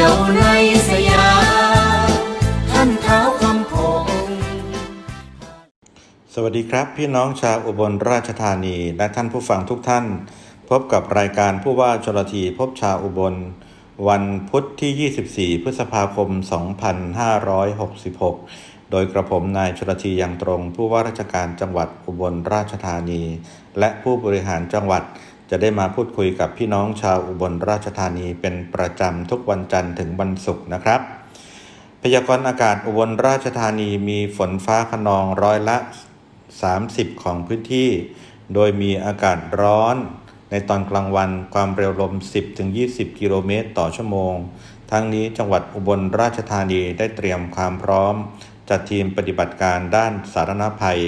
ยวในสยามท่านเท้าคำพงสวัสดีครับ พี่น้องชาวอุบลราชธานีและท่านผู้ฟังทุกท่าน พบกับรายการผู้ว่าชลทีพบชาวอุบล วันพุทธที่ 24 พฤษภาคม 2566โดยกระผมนายชลทียังตรง ผู้ว่าราชการจังหวัดอุบลราชธานี และผู้บริหารจังหวัด จะได้มาพูดคุยกับพี่น้องชาวอุบลราชธานีเป็นประจำทุกวันจันทร์ถึงวันศุกร์นะครับ พยากรณ์อากาศอุบลราชธานีมีฝนฟ้าขนองร้อยละ 30 ของพื้นที่ โดยมีอากาศร้อน ในตอนกลางวันความเร็วลม 10-20 กิโลเมตรต่อชั่วโมง ทั้งนี้จังหวัดอุบลราชธานีได้เตรียมความพร้อม จัดทีมปฏิบัติการด้านสาธารณภัย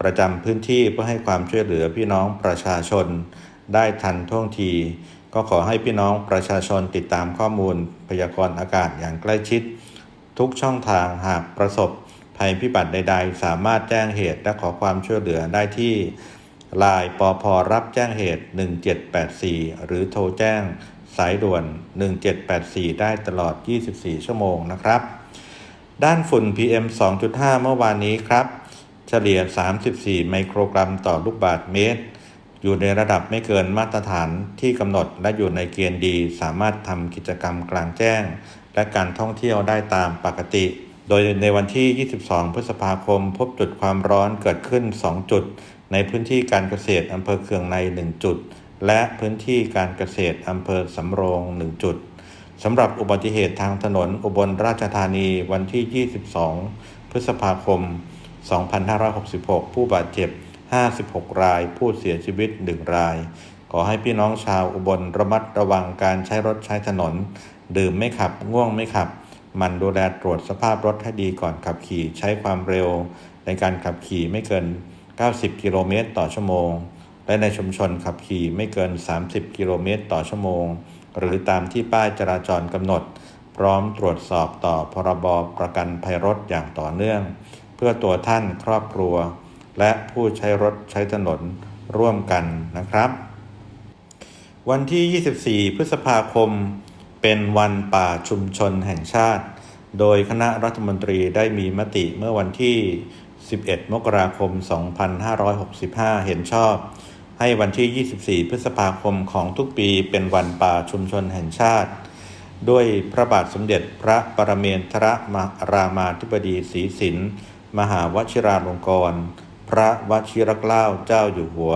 ประจำพื้นที่เพื่อให้ความช่วยเหลือพี่น้องประชาชน ได้ทันท่วงที ก็ขอให้พี่น้องประชาชนติดตามข้อมูลพยากรณ์อากาศอย่างใกล้ชิด ทุกช่องทางหากประสบภัยพิบัติใด ๆ สามารถแจ้งเหตุและขอความช่วยเหลือได้ที่ลายปอพรับแจ้งเหตุ 1784 หรือโทรแจ้งสายด่วน 1784 ได้ตลอด 24 ชั่วโมงนะครับ ด้านฝุ่น PM 2.5 เมื่อวานนี้ครับ เฉลี่ย 34 ไมโครกรัมต่อลูกบาศก์เมตร อยู่ในระดับไม่เกินมาตรฐานที่กำหนดและอยู่ในเกณฑ์ดี สามารถทำกิจกรรมกลางแจ้ง และการท่องเที่ยวได้ตามปกติ โดยในวันที่ 22 พฤษภาคม พบจุดความร้อนเกิดขึ้น 2 จุด ในพื้นที่การเกษตรอำเภอเคืองใน 1 จุด และพื้นที่การเกษตรอำเภอสำโรง 1 จุดสำหรับอุบัติเหตุทางถนนอุบลราชธานีวันที่ 22 พฤษภาคม 2566 ผู้บาดเจ็บ 56 ราย ผู้เสียชีวิต 1 ราย ขอให้พี่น้องชาวอุบลระมัดระวังการใช้รถใช้ถนน ดื่มไม่ขับ ง่วงไม่ขับ มันดูแลตรวจสภาพรถให้ดีก่อนขับขี่ใช้ความเร็ว ในการขับขี่ไม่เกิน 90 กิโลเมตรต่อชั่วโมง และในชุมชนขับขี่ไม่เกิน 30 กิโลเมตรต่อชั่วโมง หรือตามที่ป้ายจราจรกำหนด พร้อมตรวจสอบต่อพรบประกันภัยรถอย่างต่อเนื่อง เพื่อตัวท่านครอบครัว และผู้ใช้รถใช้ถนนร่วมกันนะครับ วันที่ 24 พฤษภาคม เป็นวันป่าชุมชนแห่งชาติ โดยคณะรัฐมนตรีได้มีมติเมื่อวันที่ 11 มกราคม 2565 เห็นชอบ ให้วันที่ 24 พฤษภาคมของทุกปีเป็นวันป่าชุมชนแห่งชาติ ด้วยพระบาทสมเด็จพระปรเมนทรมรามาธิบดีศรีสิน มหาวชิราลงกรณ พระวชิรเกล้าเจ้าอยู่หัว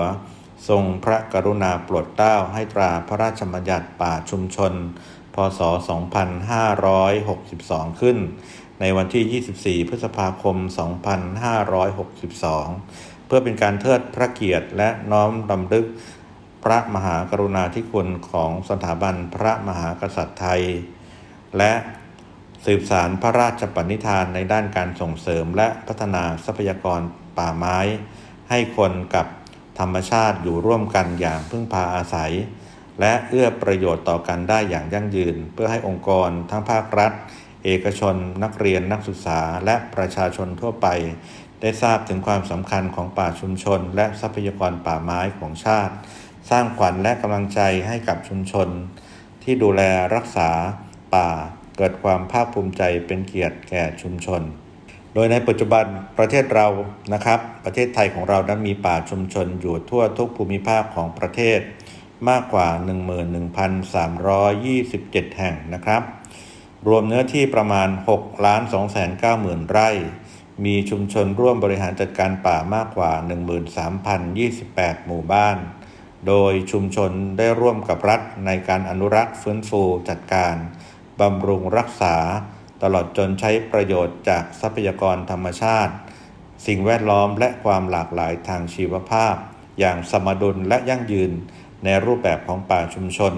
ทรงพระกรุณาโปรดเกล้าให้ตราพระราชบัญญัติป่าชุมชน พศ 2562 ขึ้น ในวันที่ 24 พฤษภาคม 2562 เพื่อเป็นการเทิดพระเกียรติและน้อมรำลึกพระมหากรุณาธิคุณของสถาบันพระมหากษัตริย์ไทย และสืบสารพระราชปณิธานในด้านการส่งเสริมและพัฒนาทรัพยากร ป่าไม้ ให้คนกับธรรมชาติอยู่ร่วมกันอย่างพึ่งพาอาศัย และเอื้อประโยชน์ต่อกันได้อย่างยั่งยืน เพื่อให้องค์กรทั้งภาครัฐ เอกชน นักเรียนนักศึกษาและประชาชนทั่วไป ได้ทราบถึงความสำคัญของป่าชุมชน และทรัพยากรป่าไม้ของชาติ สร้างขวัญและกำลังใจให้กับชุมชน ที่ดูแลรักษาป่าเกิดความภาคภูมิใจเป็นเกียรติแก่ชุมชน โดยในปัจจุบันประเทศเรานะครับ ประเทศไทยของเรานั้นมีป่าชุมชนอยู่ทั่วทุกภูมิภาคของประเทศมากกว่า 11,327 แห่งนะครับ รวมเนื้อที่ประมาณ 6 ล้าน 2 9 0 0 0 0ไร่ มีชุมชนร่วมบริหารจัดการป่ามากกว่า 13,028 หมู่บ้าน โดยชุมชนได้ร่วมกับรัฐในการอนุรักษ์ฟื้นฟูจัดการบำรุงรักษา ตลอดจนใช้ประโยชน์จากทรัพยากรธรรมชาติ สิ่งแวดล้อมและความหลากหลายทางชีวภาพ อย่างสมดุลและยั่งยืนในรูปแบบของป่าชุมชน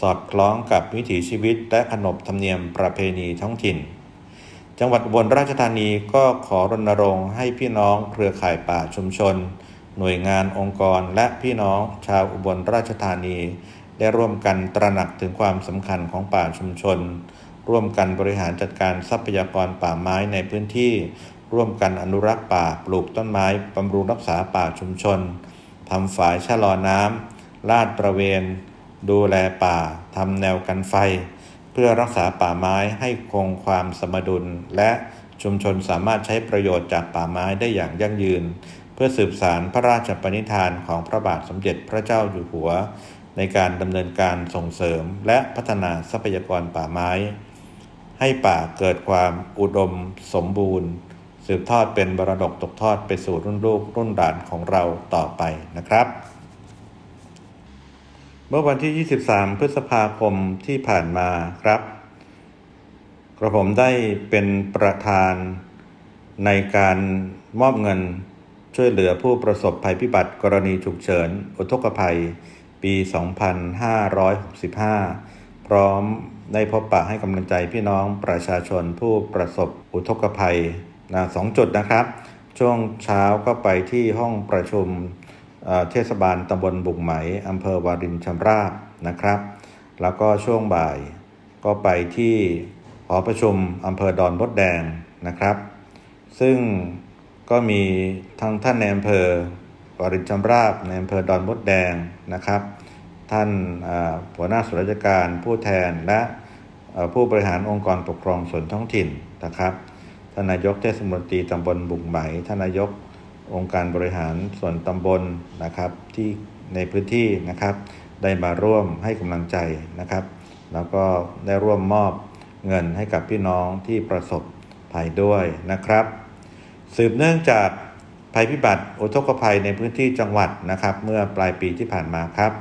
สอดคล้องกับวิถีชีวิตและขนบธรรมเนียมประเพณีท้องถิ่น จังหวัดอุบลราชธานีก็ขอรณรงค์ให้พี่น้องเครือข่ายป่าชุมชน หน่วยงานองค์กรและพี่น้องชาวอุบลราชธานี ได้ร่วมกันตระหนักถึงความสำคัญของป่าชุมชน ร่วมกันบริหารจัดการทรัพยากรป่าไม้ในพื้นที่ ร่วมกันอนุรักษ์ป่าปลูกต้นไม้บำรุงรักษาป่าชุมชนทำฝายชะลอน้ำลาดตระเวน ดูแลป่าทำแนวกันไฟ เพื่อรักษาป่าไม้ให้คงความสมดุล และชุมชนสามารถใช้ประโยชน์จากป่าไม้ได้อย่างยั่งยืน เพื่อสืบสารพระราชปณิธานของพระบาทสมเด็จพระเจ้าอยู่หัว ในการดำเนินการส่งเสริมและพัฒนาทรัพยากรป่าไม้ ให้ป่าเกิดความอุดมสมบูรณ์ สืบทอดเป็นบรดกตกทอดไปสู่รุ่นลูกรุ่นหลานของเราต่อไปนะครับ เมื่อวันที่ 23 พฤษภาคมที่ผ่านมาครับ กระผมได้เป็นประธานในการมอบเงินช่วยเหลือผู้ประสบภัยพิบัติกรณีฉุกเฉิน อุทกภัย ปี 2565 พร้อม ได้พบปะให้กำลังใจพี่น้องประชาชนผู้ประสบอุทกภัยนะสองจุดนะครับ ช่วงเช้าก็ไปที่ห้องประชุมเทศบาลตำบลบุกไหมอำเภอวารินชำราบนะครับ แล้วก็ช่วงบ่ายก็ไปที่หอประชุมอำเภอดอนมดแดงนะครับ ซึ่งก็มีทั้งท่านในอำเภอวารินชำราบในอำเภอดอนมดแดงนะครับ ท่านหัวหน้าส่วนราชการผู้แทนและผู้บริหารองค์กรปกครองส่วนท้องถิ่นนะครับท่านนายกเทศมนตรีตำบลบุกไหมท่านนายกองค์การบริหารส่วนตำบลนะครับที่ในพื้นที่นะครับได้มาร่วมให้กำลังใจนะครับ แล้วก็ได้ร่วมมอบเงินให้กับพี่น้องที่ประสบภัยด้วยนะครับ สืบเนื่องจากภัยพิบัติอุทกภัยในพื้นที่จังหวัดนะครับ เมื่อปลายปีที่ผ่านมาครับ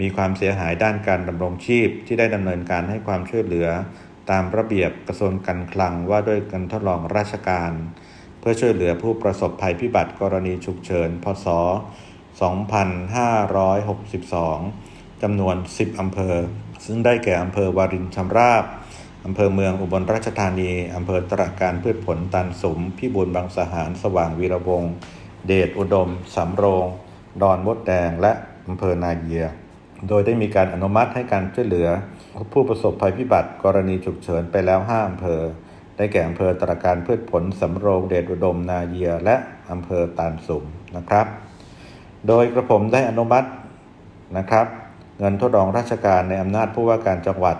มีความเสียหายด้านการดำรงชีพที่ได้ดำเนินการให้ความช่วยเหลือ ตามระเบียบกระทรวงการคลังว่าด้วยการทดลองราชการ เพื่อช่วยเหลือผู้ประสบภัยพิบัติกรณีฉุกเฉิน พศ 2562 จำนวน 10 อำเภอ ซึ่งได้แก่อำเภอวารินชำราบ อำเภอเมืองอุบลราชธานี อำเภอตระการพืชผลตันสม พิบูลบางสหาร สว่างวีระวงศ์เดชอุดม สำโรง ดอนมดแดง และอำเภอนาเยีย โดยได้มีการอนุมัติให้การช่วยเหลือ ผู้ประสบภัยพิบัติกรณีฉุกเฉินไปแล้ว5อำเภอ ได้แก่อำเภอตระการพืชผลสำโรงเดชอุดมนาเยียและอำเภอตานสุมนะครับ โดยกระผมได้อนุมัตินะครับ เงินทดลองราชการในอำนาจผู้ว่าการจังหวัด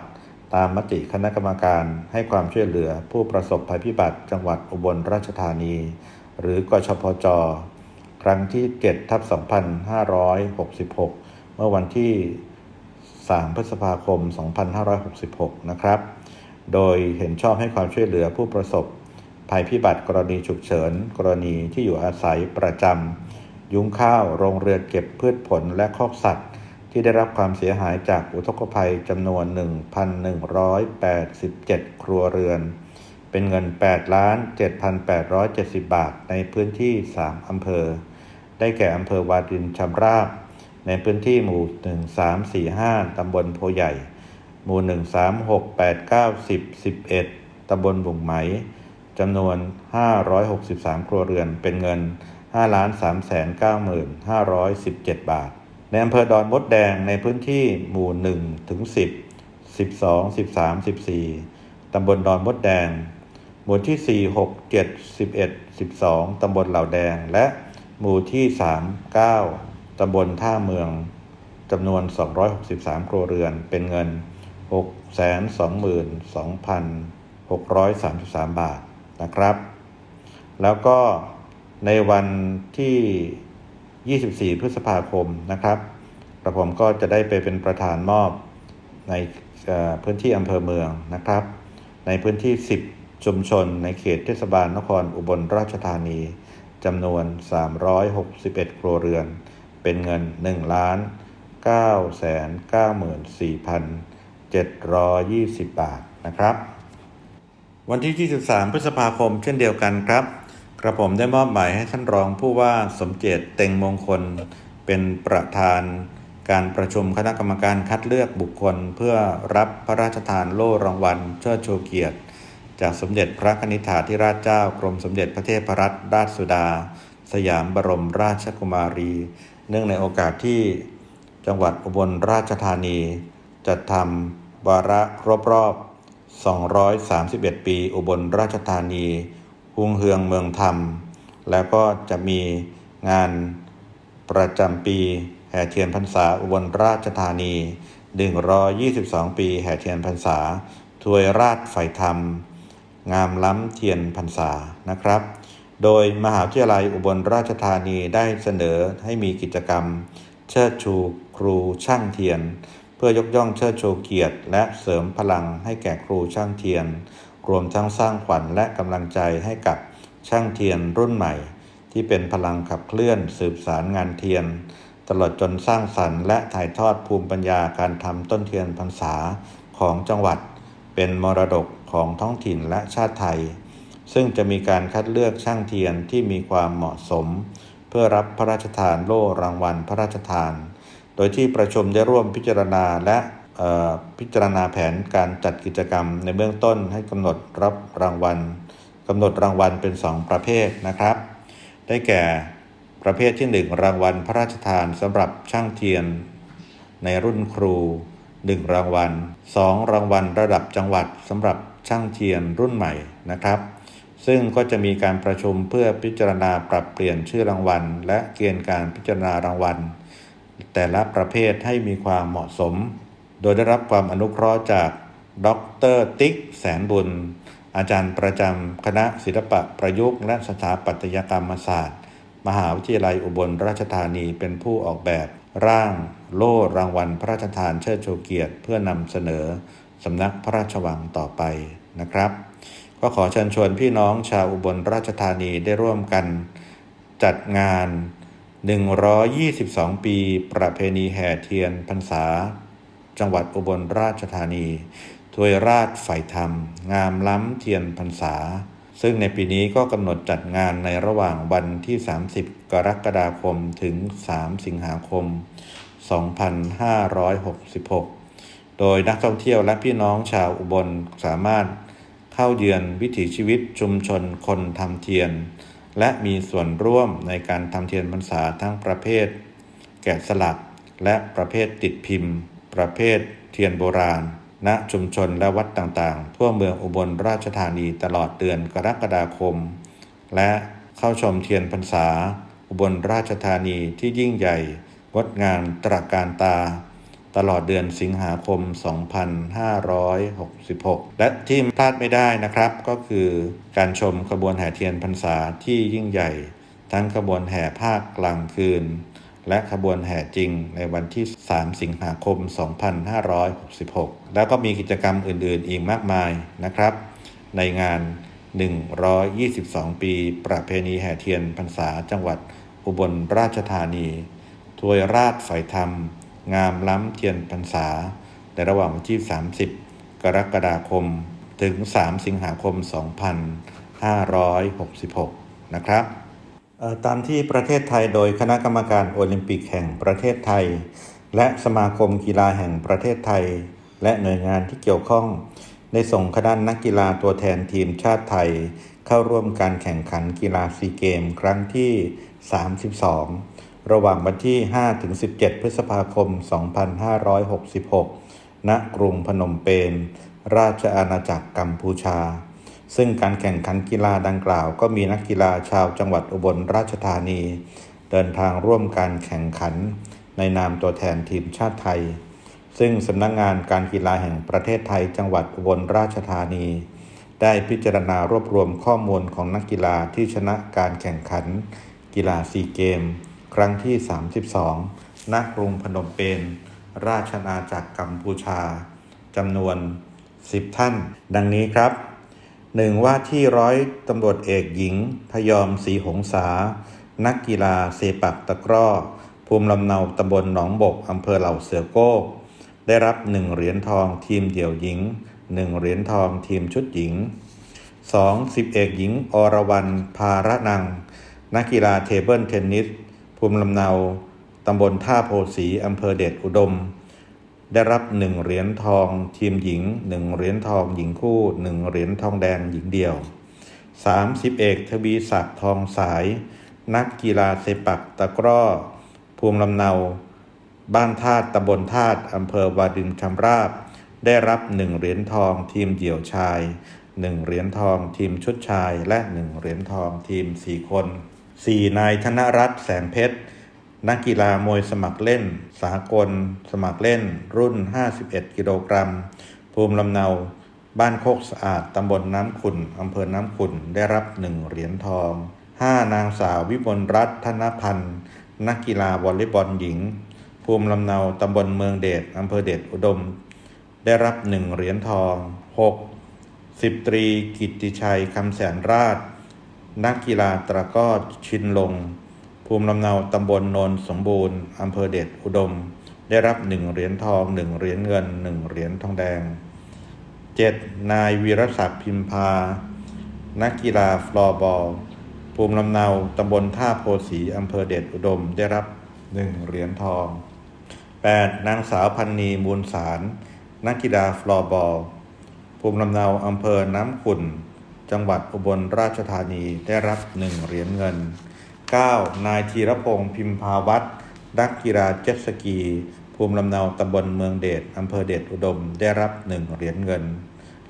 ตามมติคณะกรรมการให้ความช่วยเหลือผู้ประสบภัยพิบัติจังหวัดอุบลราชธานี หรือกชพจ ครั้งที่7ทับ2566 เมื่อวันที่ 3 พฤษภาคม 2566 นะครับ โดยเห็นชอบให้ความช่วยเหลือผู้ประสบ ภัยพิบัติกรณีฉุกเฉิน กรณีที่อยู่อาศัยประจำ ยุ้งข้าว โรงเรือนเก็บพืชผลและคอกสัตว์ ที่ได้รับความเสียหายจากอุทกภัยจำนวน 1,187 ครัวเรือน เป็นเงิน 8 ล้าน 7,870 บาท ในพื้นที่ 3 อำเภอ ได้แก่อำเภอวารินชำราบ ในพื้นที่หมู่ 1 3 4 5 ตำบลโพใหญ่ หมู่ 1 3 6 8 9 10 11 ตำบลบุ่งไหม จำนวน 563 ครัวเรือน เป็นเงิน 5 3 9 5 1 7 บาท ในอำเภอดอนมดแดงในพื้นที่หมู่ 1 ถึง 10 12 13 14 ตำบลดอนมดแดง หมู่ที่ 4 6 7 11 12 ตำบลเหล่าแดง และหมู่ที่ 3 9 ตำบลท่าเมืองจำนวน 263 ครัวเรือน เป็นเงิน 622,633 บาทนะครับ แล้วก็ในวันที่ 24 พฤษภาคมนะครับกระผมก็จะได้ไปเป็นประธานมอบในพื้นที่อำเภอเมืองนะครับ ในพื้นที่ 10 ชุมชน ในเขตเทศบาลนครอุบลราชธานีจำนวน 361 ครัวเรือน เป็นเงิน1ล้าน9แสน94,720 บาทนะครับ วันที่ 23 พฤษภาคมเช่นเดียวกันครับ กระผมได้มอบหมายให้ท่านรองผู้ว่าสมเจตเต็งมงคล เป็นประธานการประชุมคณะกรรมการคัดเลือกบุคคล เพื่อรับพระราชทานโล่รางวัลเชิดชูเกียรติ จากสมเด็จพระนิธิถาธิราชเจ้ากรมสมเด็จพระเทพรัตนราชสุดา สยามบรมราชกุมารี เนื่องในโอกาสที่จังหวัดอุบลราชธานี จัดทำวาระครบรอบ 231 ปีอุบลราชธานีหุงเฮืองเมืองธรรม แล้วก็จะมีงานประจำปีแห่เทียนพรรษาอุบลราชธานี 122 ปีแห่เทียนพรรษา ถวยราชไฟธรรม งามล้ำเทียนพรรษานะครับ โดยมหาวิทยาลัยอุบลราชธานีได้เสนอให้มีกิจกรรม เชิดชูครูช่างเทียน เพื่อยกย่องเชิดชูเกียรติ และเสริมพลังให้แก่ครูช่างเทียน รวมทั้งสร้างขวัญและกำลังใจให้กับช่างเทียนรุ่นใหม่ ที่เป็นพลังขับเคลื่อนสืบสารงานเทียน ตลอดจนสร้างสรรค์และถ่ายทอดภูมิปัญญาการทำต้นเทียนพรรษาของจังหวัด เป็นมรดกของท้องถิ่นและชาติไทย ซึ่งจะมีการคัดเลือกช่างเทียนที่มีความเหมาะสม เพื่อรับพระราชทานโล่รางวัลพระราชทาน โดยที่ประชุมได้ร่วมพิจารณาและพิจารณาแผนการจัดกิจกรรมในเบื้องต้นให้กำหนดรับรางวัลกำหนดรางวัลเป็น 2 ประเภทนะครับ ได้แก่ประเภทที่ 1 รางวัลพระราชทานสำหรับช่างเทียน ในรุ่นครู 1 รางวัล 2 รางวัลระดับจังหวัดสำหรับช่างเทียนรุ่นใหม่นะครับ ซึ่งก็จะมีการประชุมเพื่อพิจารณาปรับเปลี่ยนชื่อรางวัล และเกณฑ์การพิจารณารางวัล แต่ละประเภทให้มีความเหมาะสม โดยได้รับความอนุเคราะห์จากดรติ๊กแสนบุญ อาจารย์ประจำคณะศิลปะประยุกต์และสถาปัตยกรรมศาสตร์ มหาวิทยาลัยอุบลราชธานีเป็นผู้ออกแบบร่างโล่รางวัลพระราชทานเชิดชูเกียรติ เพื่อนำเสนอสำนักพระราชวังต่อไปนะครับ ก็ขอเชิญชวนพี่น้องชาวอุบลราชธานีได้ร่วมกันจัดงาน 122 ปี ประเพณีแห่เทียนพรรษา จังหวัดอุบลราชธานีถวยราชฝ่ายธรรม งามล้ำเทียนพรรษา ซึ่งในปีนี้ก็กำหนดจัดงานในระหว่างวันที่ 30 กรกฎาคมถึง 3 สิงหาคม 2566 โดยนักท่องเที่ยวและพี่น้องชาวอุบลสามารถ เข้าเยือนวิถีชีวิตชุมชนคนทำเทียน และมีส่วนร่วมในการทำเทียนพรรษาทั้งประเภท แกะสลักและประเภทติดพิมพ์ ประเภทเทียนโบราณ ณชุมชนและวัดต่างๆ ทั่วเมืองอุบลราชธานีตลอดเดือนกรกฎาคม และเข้าชมเทียนพรรษา อุบลราชธานีที่ยิ่งใหญ่ งดงามตระการตา ตลอดเดือนสิงหาคม 2566 และที่พลาดไม่ได้นะครับ ก็คือการชมขบวนแห่เทียนพรรษาที่ยิ่งใหญ่ ทั้งขบวนแห่ภาคกลางคืน และขบวนแห่จริงในวันที่ 3 สิงหาคม 2566 แล้วก็มีกิจกรรมอื่นๆ อีกมากมายนะครับ ในงาน 122 ปี ประเพณีแห่เทียนพรรษาจังหวัดอุบลราชธานี ถวยราชไฟธรรม งามล้ำเทียนพรรษา ในระหว่างวันที่ 30 กรกฎาคม ถึง 3 สิงหาคม 2566 นะครับตามที่ประเทศไทยโดยคณะกรรมการโอลิมปิกแห่งประเทศไทย และสมาคมกีฬาแห่งประเทศไทย และหน่วยงานที่เกี่ยวข้อง ได้ส่งคณะนักกีฬาตัวแทนทีมชาติไทย เข้าร่วมการแข่งขันกีฬาซีเกม ครั้งที่ 32 ระหว่างวันที่ 5 ถึง 17 พฤษภาคม 2566 ณ กรุงพนมเปญ ราชอาณาจักรกัมพูชา ซึ่งการแข่งขันกีฬาดังกล่าว ก็มีนักกีฬาชาวจังหวัดอุบลราชธานี เดินทางร่วมการแข่งขัน ในนามตัวแทนทีมชาติไทย ซึ่งสำนักงงานการกีฬาแห่งประเทศไทย จังหวัดอุบลราชธานี ได้พิจารณารวบรวมข้อมูลของนักกีฬาที่ชนะการแข่งขัน กีฬาซีเกม ครั้งที่ 32 ณ กรุงพนมเปญ ราชอาณาจักรกัมพูชา จำนวน 10 ท่าน ดังนี้ครับหนึ่งว่าที่ร้อยตำรวจเอกหญิง พยอมศรีหงษา นักกีฬาเซปักตะกร้อ ภูมิลำเนาตำบลหนองบกอำเภอเหล่าเสือโก้ได้รับหนึ่งเหรียญทองทีมเดี่ยวหญิงหนึ่งเหรียญทองทีมชุดหญิง 2. สิบเอกหญิงอรวรรณภาระนัง นักกีฬาเทเบิลเทนนิส ภูมิลำเนาตำบลท่าโพสีอำเภอเดชอุดม ได้รับหนึ่งเหรียญทองทีมหญิงหนึ่งเหรียญทองหญิงคู่หนึ่งเหรียญทองแดงหญิงเดี่ยว30เอกทวีศักดิ์ทองสาย นักกีฬาเซปักตะกร้อ ภูมิลำเนา บ้านธาตุตำบลธาตุอำเภอวาดินชำราบ ได้รับหนึ่งเหรียญทองทีมเดี่ยวชายหนึ่งเหรียญทองทีมชุดชายและหนึ่งเหรียญทองทีมสี่คน 4. นายธนรัตน์แสงเพชร นักกีฬามวยสมัครเล่น สากล สมัครเล่น รุ่น 51 กิโลกรัม ภูมิลำเนา บ้านโคกสะอาด ตำบลน้ำขุนอำเภอน้ำขุน ได้รับหนึ่งเหรียญทอง 5. นางสาววิมลรัตน์ธนพันธ์ นักกีฬาวอลเลย์บอลหญิง ภูมิลำเนา ตำบลเมืองเดชอำเภอเดชอุดม ได้รับหนึ่งเหรียญทอง 6. สิบตรีกิตติชัยคำแสนราช นักกีฬาตะก้อชินลง ภูมิลำเนาตำบลโนนสมบูรณ์อำเภอเดชอุดม ได้รับหนึ่งเหรียญทองหนึ่งเหรียญเงินหนึ่งเหรียญทองแดง 7. นายวีรศักดิ์พิมพา นักกีฬาฟลอร์บอล ภูมิลำเนาตำบลท่าโพสีอำเภอเดชอุดม ได้รับหนึ่งเหรียญทอง 8. นางสาวพันนีมูลสาร นักกีฬาฟลอร์บอล ภูมิลำเนาอำเภอน้ำขุ่น จังหวัดอุบลราชธานีได้รับหนึ่งเหรียญเงิน 9. นายธีรพงศ์พิมพาวัฒน์นักกีฬาเจ็ตสกี ภูมิลำเนาตำบลเมืองเดชอำเภอเดชอุดมได้รับหนึ่งเหรียญเงิน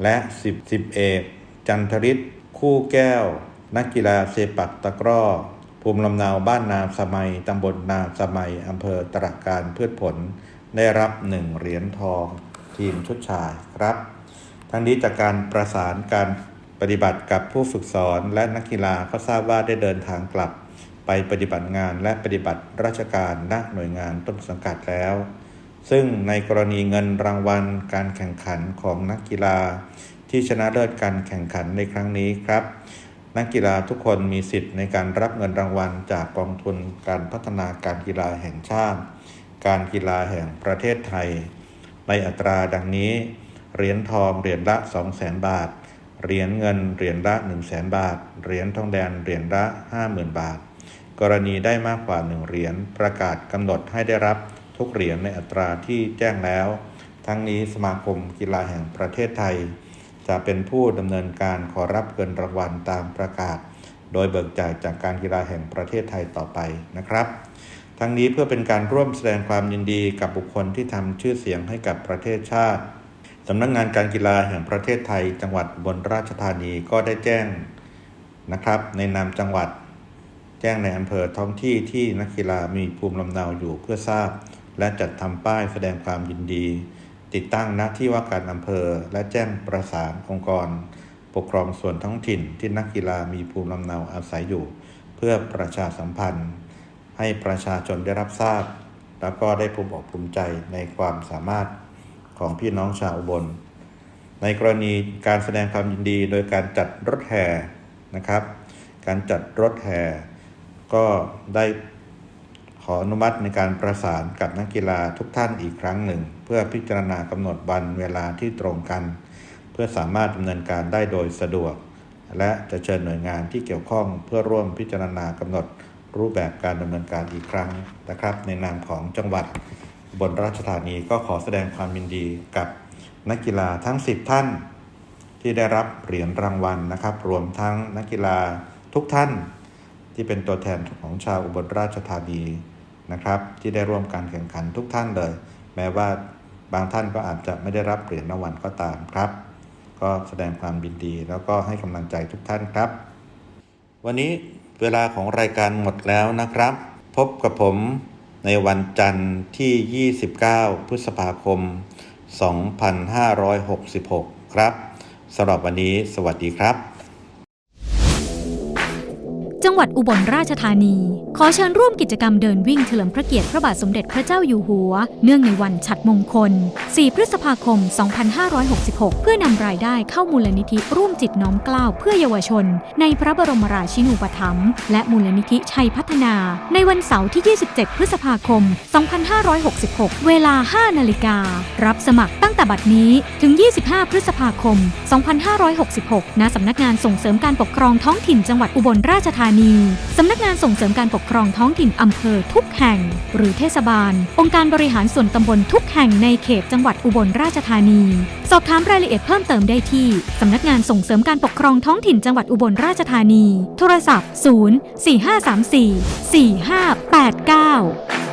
และ 10 10เอกจันทริศคู่แก้ว นักกีฬาเซปักตะกร้อ ภูมิลำเนาบ้านนาสมัยตำบลนาสมัยอำเภอตระการพืชผล ได้รับหนึ่งเหรียญทอง ทีมชุดชายครับ ทั้งนี้จากการประสานการ ปฏิบัติกับผู้ฝึกสอนและนักกีฬาก็ทราบว่าได้เดินทางกลับ ไปปฏิบัติงานและปฏิบัติราชการณหน่วยงานต้นสังกัดแล้ว ซึ่งในกรณีเงินรางวัลการแข่งขันของนักกีฬา ที่ชนะเลิศการแข่งขันในครั้งนี้ครับ นักกีฬาทุกคนมีสิทธิ์ในการรับเงินรางวัลจากกองทุนการพัฒนาการกีฬาแห่งชาติ การกีฬาแห่งประเทศไทย ในอัตราดังนี้ เหรียญทองเหรียญละ 200,000 บาท เหรียญเงินเหรียญละ100,000บาท เหรียญทองแดงเหรียญละ 50,000 บาท กรณีได้มากกว่า 1 เหรียญประกาศกำหนดให้ได้รับทุกเหรียญในอัตราที่แจ้งแล้ว ทั้งนี้สมาคมกีฬาแห่งประเทศไทย จะเป็นผู้ดำเนินการขอรับเงินรางวัลตามประกาศ โดยเบิกจ่ายจากการกีฬาแห่งประเทศไทยต่อไปนะครับ ทั้งนี้เพื่อเป็นการร่วมแสดงความยินดีกับบุคคลที่ทำชื่อเสียงให้กับประเทศชาติ สำนักงงานการกีฬาแห่งประเทศไทย จังหวัดบนราชธานีก็ได้แจ้งนะครับ ในนามจังหวัด แจ้งในอำเภอท้องที่ที่นักกีฬามีภูมิลำเนาอยู่เพื่อทราบ และจัดทำป้ายแสดงความยินดี ติดตั้งณที่ว่าการอำเภอ และแจ้งประสานองค์กร ปกครองส่วนท้องถิ่นที่นักกีฬามีภูมิลำเนาอาศัยอยู่ เพื่อประชาสัมพันธ์ ให้ประชาชนได้รับทราบ แล้วก็ได้ภูมิอกภูมิใจในความสามารถ ของพี่น้องชาวอุบล ในกรณีการแสดงความยินดีโดยการจัดรถแห่นะครับ การจัดรถแห่ก็ได้ขออนุมัติในการประสานกับนักกีฬาทุกท่านอีกครั้งหนึ่ง เพื่อพิจารณากำหนดวันเวลาที่ตรงกัน เพื่อสามารถดำเนินการได้โดยสะดวก และจะเชิญหน่วยงานที่เกี่ยวข้องเพื่อร่วมพิจารณากำหนดรูปแบบการดำเนินการอีกครั้งนะครับ ในนามของจังหวัด บนราชธานีก็ขอแสดงความยินดีกับนักกีฬาทั้ง 10 ท่าน ที่ได้รับเหรียญรางวัลนะครับ รวมทั้งนักกีฬาทุกท่าน ที่เป็นตัวแทนของชาวอุบลราชธานีนะครับ ที่ได้ร่วมการแข่งขันทุกท่านเลย แม้ว่าบางท่านก็อาจจะไม่ได้รับเหรียญรางวัลก็ตามครับ ก็แสดงความยินดีแล้วก็ให้กำลังใจทุกท่านครับ วันนี้เวลาของรายการหมดแล้วนะครับ พบกับผม ในวันจันทร์ที่ 29 พฤษภาคม 2566 ครับสำหรับวันนี้สวัสดีครับ จังหวัดอุบลราชธานี ขอเชิญร่วมกิจกรรมเดินวิ่งเฉลิมพระเกียรติพระบาทสมเด็จพระเจ้าอยู่หัว เนื่องในวันฉัดมงคล 4 พฤษภาคม 2566 เพื่อนำรายได้เข้ามูลนิธิร่วมจิตน้อมกล้าวเพื่อเยาวชน ในพระบรมราชินูปถัมภ์และมูลนิธิชัยพัฒนา ในวันเสาร์ที่ 27 พฤษภาคม 2566 เวลา 5 นาฬิกา รับสมัครตั้งแต่บัดนี้ถึง 25 พฤษภาคม 2566 ณ สำนักงานส่งเสริมการปกครองท้องถิ่นจังหวัดอุบลราชธานีนี สำนักงานส่งเสริมการปกครองท้องถิ่นอำเภอทุกแห่ง หรือเทศบาล องค์การบริหารส่วนตำบลทุกแห่งในเขตจังหวัดอุบลราชธานี สอบถามรายละเอียดเพิ่มเติมได้ที่ สำนักงานส่งเสริมการปกครองท้องถิ่นจังหวัดอุบลราชธานี โทรศัพท์ 0 4534 4589